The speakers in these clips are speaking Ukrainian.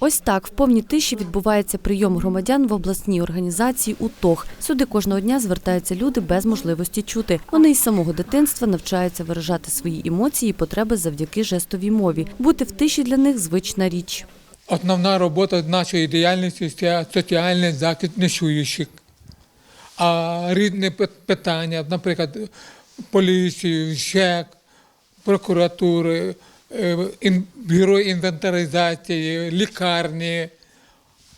Ось так в повній тиші відбувається прийом громадян в обласній організації УТОГ. Сюди кожного дня звертаються люди без можливості чути. Вони із самого дитинства навчаються виражати свої емоції і потреби завдяки жестовій мові. Бути в тиші для них звична річ. Основна робота нашої діяльності це соціальний захист нечуючих. А пи- питання, наприклад, поліції, ЖЕК, прокуратури, бюро інвентаризації, лікарні,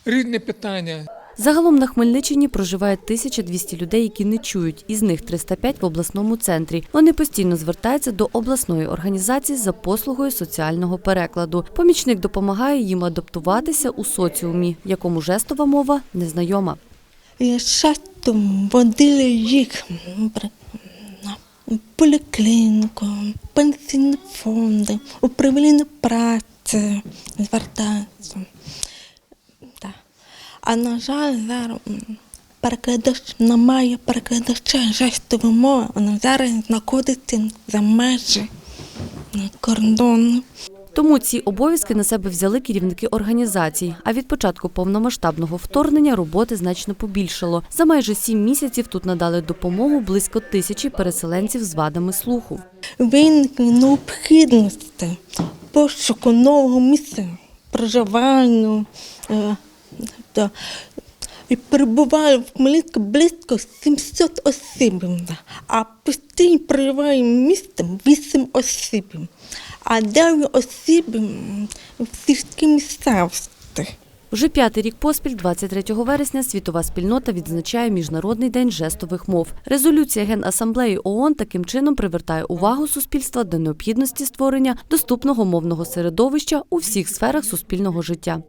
різні питання. Загалом на Хмельниччині проживає 1200 людей, які не чують. Із них 305 в обласному центрі. Вони постійно звертаються до обласної організації за послугою соціального перекладу. Помічник допомагає їм адаптуватися у соціумі, якому жестова мова незнайома. Я часто водила їх поліклініку, пенсійні фонди, управління праці звертаються. Да. А на жаль, зараз перекладач немає перекладача жестової мови, вона зараз знаходиться за межі на кордону. Тому ці обов'язки на себе взяли керівники організацій. А від початку повномасштабного вторгнення роботи значно побільшало. За майже сім місяців тут надали допомогу близько тисячі переселенців з вадами слуху. виникне необхідність пошуку нового місця проживання. І перебуває в Хмельницьку близько 700 осіб, а постійно проживає містом 8 осіб, а 9 осіб в сільській місцевості. Вже п'ятий рік поспіль, 23 вересня, світова спільнота відзначає Міжнародний день жестових мов. Резолюція Генасамблеї ООН таким чином привертає увагу суспільства до необхідності створення доступного мовного середовища у всіх сферах суспільного життя.